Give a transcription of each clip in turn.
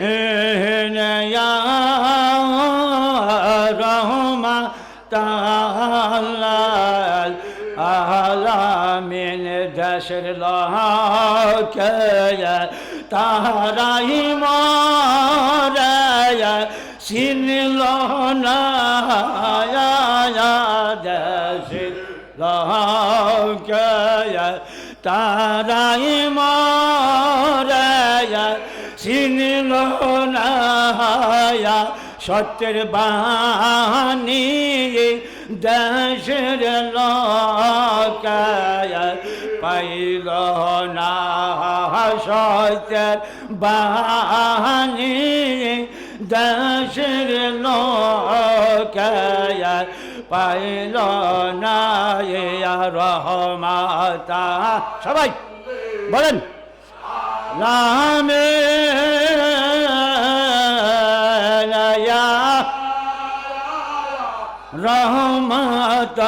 ইয়া রহমাতাল আলামিন দেশের লোকে তাহারাই মরে চিনল না দেশের লোকে তারাই মরে চিনল না সত্যের বাণী দেশের লোকায় পাইল না সত্যের বাণী দেশের লোকায় পাইল না রহমাতা। সবাই, বলেন। রামে রহমত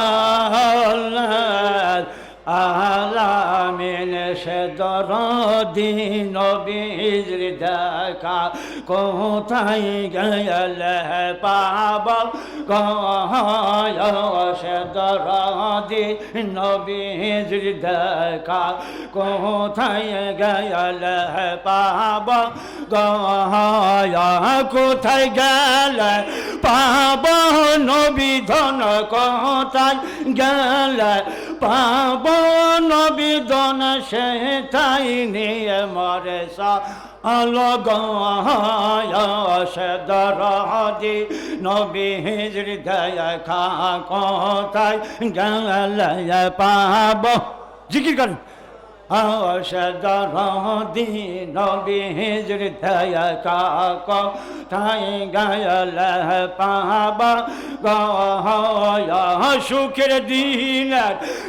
আলামিন সে দরদিন বীর দেখা কোথায় গেল পাব? সে দরদি নবীর দেখা কোথায় গেল পাব? কোথায় গেল পাব? নবী ধন কোথায় গেল পাব? নবিদন সে তাই নিয়ে মরে সা অলগ দরদি নবী হৃদয় খা কোথায় গেল পাব। জিকির করেন। ঔষধি নবী হৃদয় কাক তাই গায়ল পাব সুখের দিন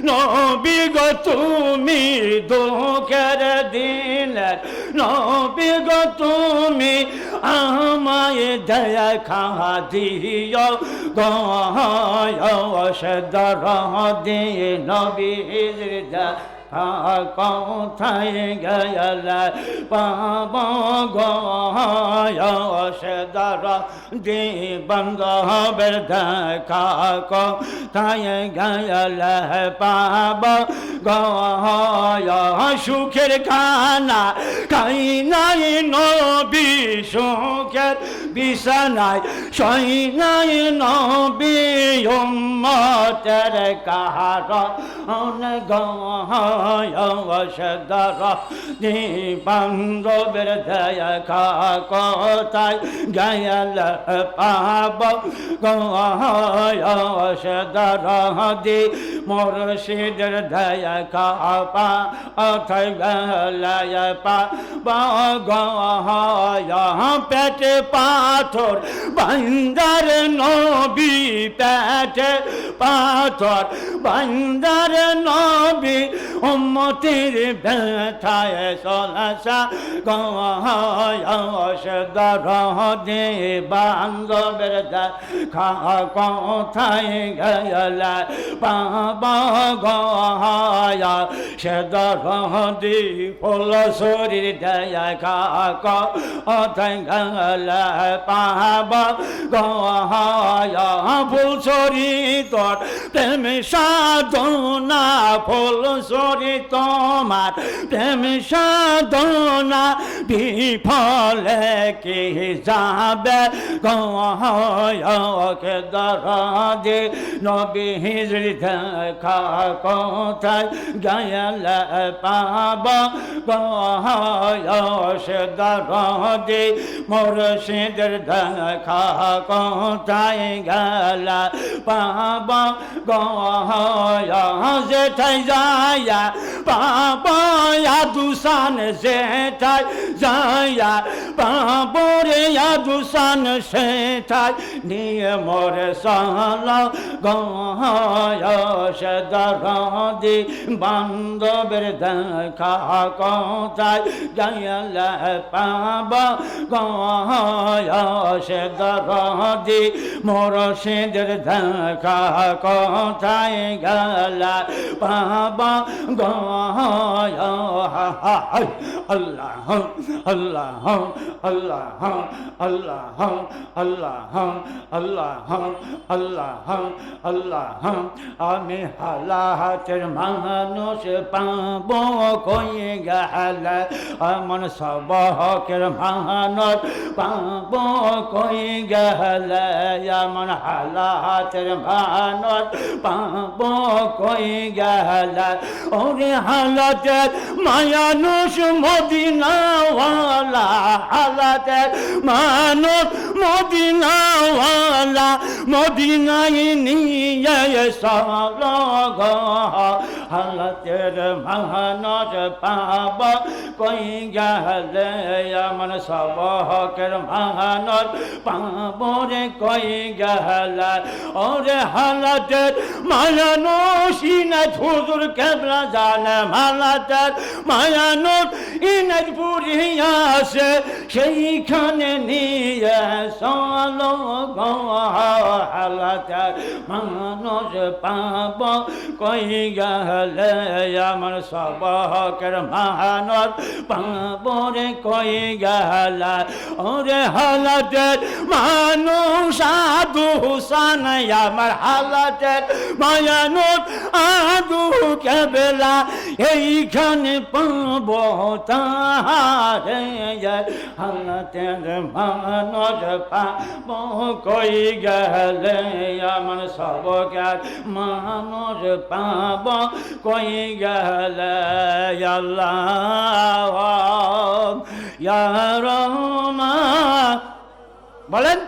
নবী গো তুমি দুঃখের দিন নবী গো তুমি আমায় দয়া খা দিও গৌষধ দি নবী হৃদয় কোথায় গেল? পাব গদর দি বন্ধ দেখা কোথায় গেল? পাব সুখের খানা খাই নাই নবী সুখের বিছানায় সই নাই নবী উম্মতের কাহার। গদর বান্ধবের দয়া কোথায় গেল পাব। গদর দি মুর্শিদের দয়া খা পা। অথায় গেল পা পেটে পাথর, বান্দার নবী পেটে পাথর। বান্দার নবী উম্মতির ব্যথায় সলাসা গদর দে বান্ধবের খা কোথায় গেল? পাব গয়া সে দরদি ফুল শরীর দয়া খা কোথায় গেল পাব গয়া ফুল শরীর তোর, প্রেম সাধনা, ফুল শরীর তোমার, প্রেম সাধনা, বিফলে কি যাবে গকে দরদে নবী হৃদয় কোথায়? গেল পাব সে দরদে। মোর সিঁদর দেখা কোথায় গেল? পাব যেথায় যায়া, পাব দুসান সেঠায় যায়া। পাব রে দুসান সেঠায় নিয়ে মোর সাল গদরদি বান্ধবের দেখা কোথায়? গেল পাব গদরদি মোর সিঁদর দেখা কোথায় গেল পাব আল্লাহ আল্লাহ আল্লাহ আল্লাহ আল্লাহ আল্লাহ আল্লাহ আল্লাহ, আমি হালাহাতের মানুষ পাব কই গেল আমন সবকের মানুষ পাব কই গেল আমন হালাহাতের মানুষ পাব কই গেল ওরে হালাতের মায়ানুষ মদিনাওয়ালা হালাতের মানুষ মদিনাওয়ালা, মদিনায় নিয়ে সল হালাতের মহানজ পাব, কই গেলে আমার সবকের মহানজ পাব রে, কই গেলে? ওরে হালাতের মায়ানুষ ইনে হুজুর কেবলা জানে হালাতের মায়ানুষ ইনে পুরিয়াছে সেইখানে নিয়ে সলো হালাতের মানুষ পাব। কই গেলে আমার সবকের মহানর পাব রে কই গেল? ওরে হালাতের মানুষ সাধু হুসান, আমার হালাতের মায়ানুর আদু কেবেলা, এইখানে পাব তাহারে, হালাতের মানুষ পাব কই গেলে? আমার সবকার মানুষ পাব কই গেলে আল্লাহ? বলেন।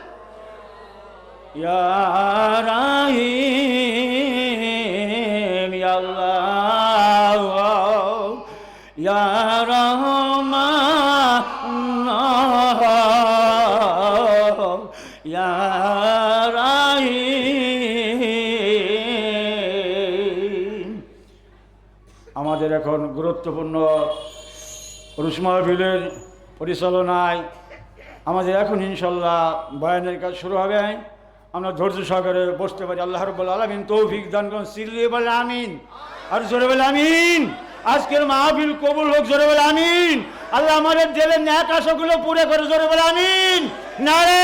ইয়ারাহিম আল্লাহ। ইয়ারাহিম গুরুত্বপূর্ণ রুসমাহফিলের পরিচালনায় আমাদের এখন ইনশাল্লাহ বয়ানের কাজ শুরু হবে। আমরা ধৈর্য সহকারে বসতে পারি। আল্লাহ রব্বুল আলমিন তৌফিক দান করুন। বলে আমিন। আর জোরে বলে আমিন। আজকের মাহফিল কবুল হোক, জোরে বলে আমিন। আল্লাহ আমাদের জেলের ন্যাক আশাগুলো পুরে করে, জোরে বলে আমিন। নারে